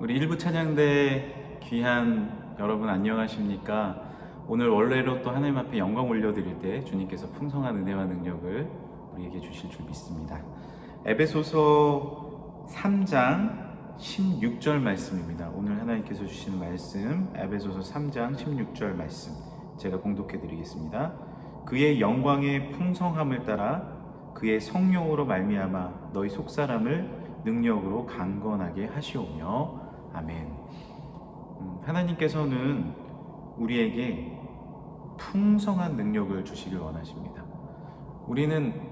우리 일부 찬양대 귀한 여러분 안녕하십니까? 오늘 원래로 또 하나님 앞에 영광 올려드릴 때 주님께서 풍성한 은혜와 능력을 우리에게 주실 줄 믿습니다. 에베소서 3장 16절 말씀입니다. 오늘 하나님께서 주시는 말씀 에베소서 3장 16절 말씀 제가 공독해 드리겠습니다. 그의 영광의 풍성함을 따라 그의 성령으로 말미암아 너희 속사람을 능력으로 강건하게 하시오며 아멘. 음, 하나님께서는 우리에게 풍성한 능력을 주시길 원하십니다. 우리는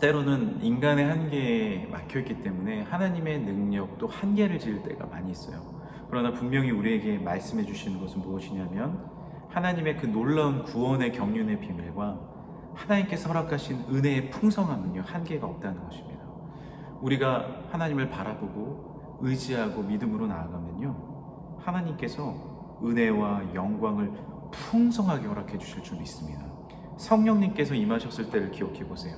때로는 인간의 한계에 막혀 있기 때문에 하나님의 능력도 한계를 지을 때가 많이 있어요. 그러나 분명히 우리에게 말씀해 주시는 것은 무엇이냐면 하나님의 그 놀라운 구원의 경륜의 비밀과 하나님께서 허락하신 은혜의 능력 한계가 없다는 것입니다. 우리가 하나님을 바라보고 의지하고 믿음으로 나아가면요. 하나님께서 은혜와 영광을 풍성하게 허락해 주실 줄 믿습니다. 성령님께서 임하셨을 때를 기억해 보세요.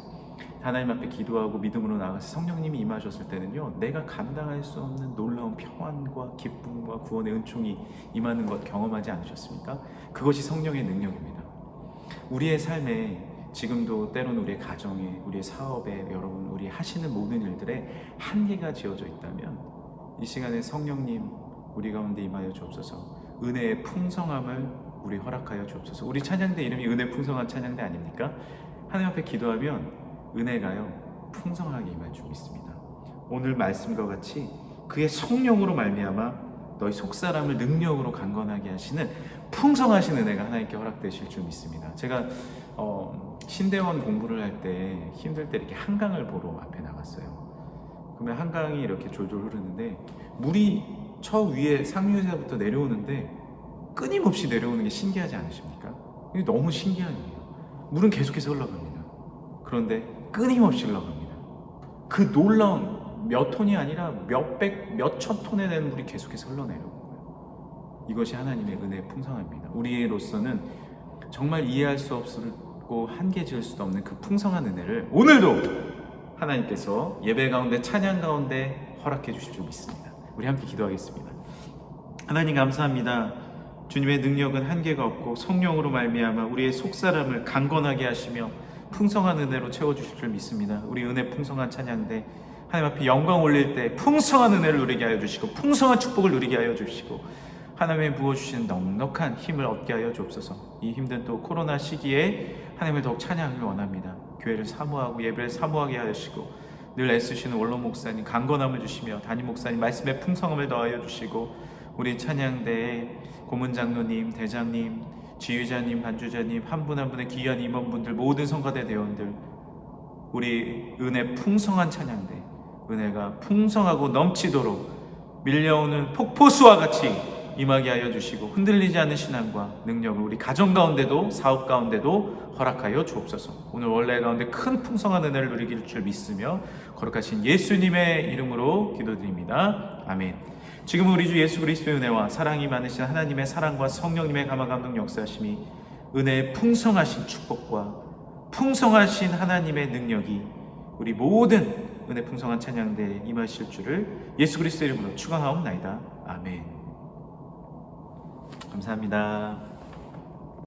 하나님 앞에 기도하고 믿음으로 나가서 성령님이 임하셨을 때는요, 내가 감당할 수 없는 놀라운 평안과 기쁨과 구원의 은총이 임하는 것 경험하지 않으셨습니까? 그것이 성령의 능력입니다. 우리의 삶에 지금도 때로는 우리의 가정에, 우리의 사업에, 여러분, 우리 하시는 모든 일들에 한계가 지어져 있다면 이 시간에 성령님 우리 가운데 임하여 주옵소서 은혜의 풍성함을 우리 허락하여 주옵소서 우리 찬양대 이름이 은혜 풍성한 찬양대 아닙니까? 하나님 앞에 기도하면 은혜가요 풍성하게 임할 줄 믿습니다 오늘 말씀과 같이 그의 성령으로 말미암아 너희 속사람을 능력으로 강건하게 하시는 풍성하신 은혜가 하나님께 허락되실 줄 믿습니다 제가 어, 신대원 공부를 할 때 힘들 때 이렇게 한강을 보러 앞에 나갔어요. 그러면 한강이 이렇게 졸졸 흐르는데 물이 저 위에 상류에서부터 내려오는데 끊임없이 내려오는 게 신기하지 않으십니까? 이게 너무 신기한 일이에요. 물은 계속해서 흘러갑니다. 그런데 끊임없이 흘러갑니다. 그 놀라운 몇 톤이 아니라 몇백, 몇천 톤에 되는 물이 계속해서 흘러내려오는 거예요. 이것이 하나님의 은혜의 풍성함입니다. 우리로서는 정말 이해할 수 없고 한계 지을 수도 없는 그 풍성한 은혜를 오늘도 하나님께서 예배 가운데 찬양 가운데 허락해 주실 줄 믿습니다. 우리 함께 기도하겠습니다. 하나님 감사합니다. 주님의 능력은 한계가 없고 성령으로 말미암아 우리의 속사람을 강건하게 하시며 풍성한 은혜로 채워 주실 줄 믿습니다. 우리 은혜 풍성한 찬양대 하나님 앞에 영광 올릴 때 풍성한 은혜를 누리게 하여 주시고 풍성한 축복을 누리게 하여 주시고 하나님의 부어주신 넉넉한 힘을 얻게 하여 주옵소서. 이 힘든 또 코로나 시기에 하나님을 더욱 찬양하길 원합니다. 교회를 사모하고 예배를 사모하게 하시고 늘 애쓰시는 원로 목사님 강건함을 주시며 담임 목사님 말씀의 풍성함을 더하여 주시고 우리 찬양대의 고문 장로님, 대장님, 지휘자님, 반주자님 한 분 한 분의 귀한 임원분들 모든 성가대 대원들 우리 은혜 풍성한 찬양대 은혜가 풍성하고 넘치도록 밀려오는 폭포수와 같이 임하게 하여 주시고 흔들리지 않는 신앙과 능력을 우리 가정 가운데도 사업 가운데도 허락하여 주옵소서. 오늘 원래 가운데 큰 풍성한 은혜를 누리길 줄 믿으며 거룩하신 예수님의 이름으로 기도드립니다. 아멘. 지금 우리 주 예수 그리스도의 은혜와 사랑이 많으신 하나님의 사랑과 성령님의 감화 감동 역사하심이 은혜의 풍성하신 축복과 풍성하신 하나님의 능력이 우리 모든 은혜 풍성한 찬양대에 임하실 줄을 예수 그리스도의 이름으로 축원하옵나이다. 아멘. 감사합니다.